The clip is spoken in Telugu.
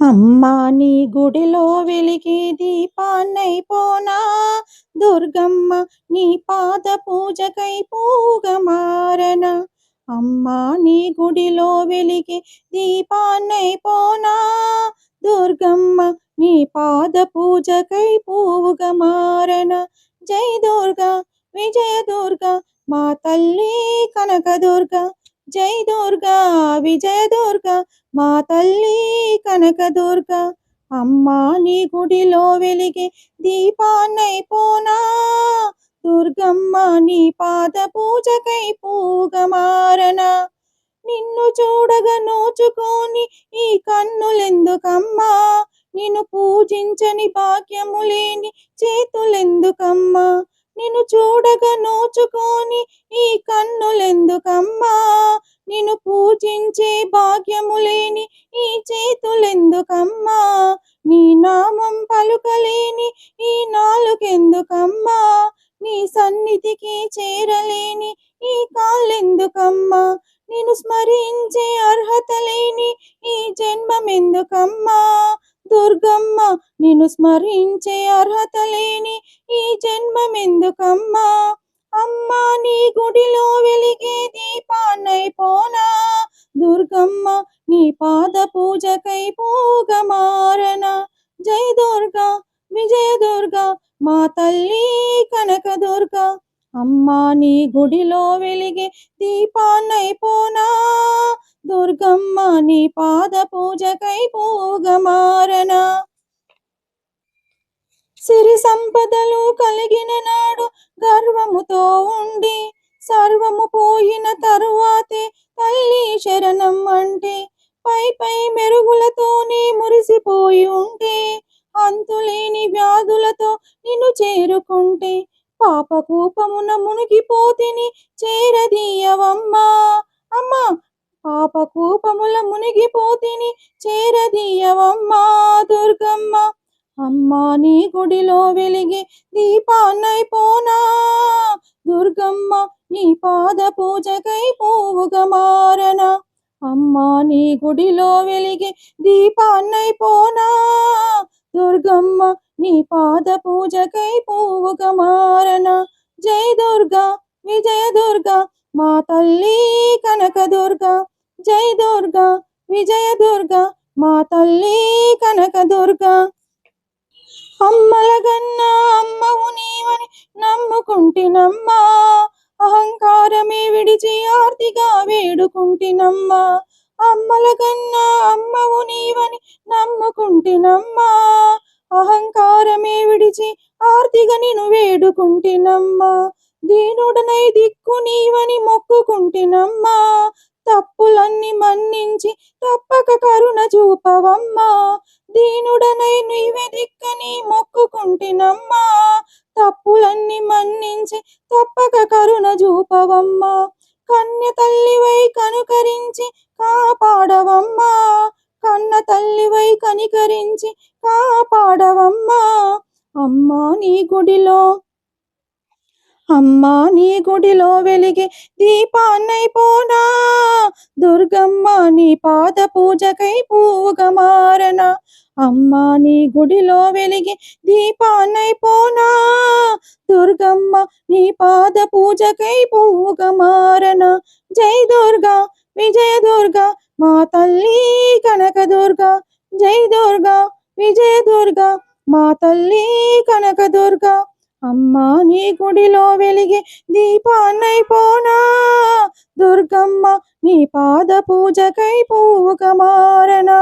అమ్మా నీ గుడిలో వెలిగే దీపాన్నైపోనా? దుర్గమ్మ నీ పాద పూజకై పూగమారన అమ్మా నీ గుడిలో వెలిగే దీపాన్నైపోనా? దుర్గమ్మ నీ పాద పూజకై పూగమారన జై దుర్గా విజయ దుర్గా మా తల్లి కనకదుర్గా జై దుర్గా విజయ దుర్గా మా తల్లి కనక దుర్గా అమ్మా నీ గుడిలో వెలిగే దీపాన్నైపోనా దుర్గమ్మ నీ పాద పూజకై పూగమారనా నిన్ను చూడగా నోచుకొని ఈ కన్నులెందుకమ్మా నిన్ను పూజించని భాగ్యము లేని చేతులెందుకమ్మా నిన్ను చూడగా నోచుకొని ఈ కన్నులెందుకమ్మా? నిన్ను పూజించే భాగ్యము లేని ఈ చేతులెందుకమ్మా? నీ నామం పలుకలేని ఈ నాలుకెందుకమ్మా నీ సన్నిధికి చేరలేని ఈ కాళ్ళెందుకమ్మా? నిన్ను స్మరించే అర్హత లేని ఈ జన్మమెందుకమ్మా? దుర్గమ్మ నిన్ను స్మరించే అర్హత లేని ఈ జన్మమెందుకమ్మా అమ్మా నీ గుడిలో వెలిగే దీపాన్నైపోనా దుర్గమ్మ నీ పాద పూజకై పూగమారన జై దుర్గా విజయ దుర్గా మా తల్లి కనక దుర్గా. అమ్మా నీ గుడిలో వెలిగే దీపాన్నైపోనా దుర్గమ్మ నీ పాద పూజకై పూగమారన సిరి సంపదలు కలిగిన నాడు గర్వముతో ఉండి సర్వము పోయిన తరువాతే తల్లి శరణం అంటే పై పై మెరుగులతోనే మురిసిపోయి ఉంటే అంతులేని వ్యాధులతో నిన్ను చేరుకుంటే పాప కూపమున మునిగిపోతిని చేరదీయవమ్మా. అమ్మా పాప కూపముల మునిగిపోతిని చేరదీయవమ్మా దుర్గమ్మ. అమ్మా నీ గుడిలో వెలిగే దీపాన్నైపోనా? దుర్గమ్మ నీ పాద పూజకై పూవుగమారన అమ్మా నీ గుడిలో వెలిగే దీపాన్నైపోనా? దుర్గమ్మ నీ పాద పూజకై పూవుగమారన జై దుర్గా విజయ దుర్గా మా తల్లి కనక దుర్గా జై దుర్గా విజయ దుర్గా మా తల్లి కనక దుర్గా అమ్మలగన్నా అమ్మవు నీవని నమ్ముకుంటినమ్మా. అహంకారమే విడిచి ఆర్తిగా వేడుకుంటినమ్మా. అమ్మలగన్నా అమ్మవు నీవని నమ్ముకుంటినమ్మా. అహంకారమే విడిచి ఆర్తిగా నేను వేడుకుంటినమ్మా. దీనుడనై దిక్కు నీవని మొక్కుకుంటినమ్మా. తప్పులన్నీ మన్నించి తప్పక కరుణ చూపవమ్మా. దీనుడనై నీవే దిక్కని మొక్కుకుంటినమ్మా. తప్పులన్నీ మన్నించి తప్పక కరుణ చూపవమ్మా. కన్య తల్లివై కనుకరించి కాపాడవమ్మా. కన్న తల్లివై కనికరించి కాపాడవమ్మా. అమ్మా నీ గుడిలో అమ్మా నీ గుడిలో వెలిగే దీపాన్నైపోనా దుర్గమ్మ నీ పాద పూజకై పోనా? అమ్మా నీ గుడిలో వెలిగే దీపాన్నైపోనా దుర్గమ్మ నీ పాద పూజకై పూగమారన జై దుర్గా విజయ దుర్గా మా తల్లి కనక దుర్గా. జై దుర్గా విజయ దుర్గా మా తల్లి కనక దుర్గా. అమ్మా నీ గుడిలో వెలిగే దీపాన్నైపోనా దుర్గమ్మ నీ పాద పూజకై పూగమారనా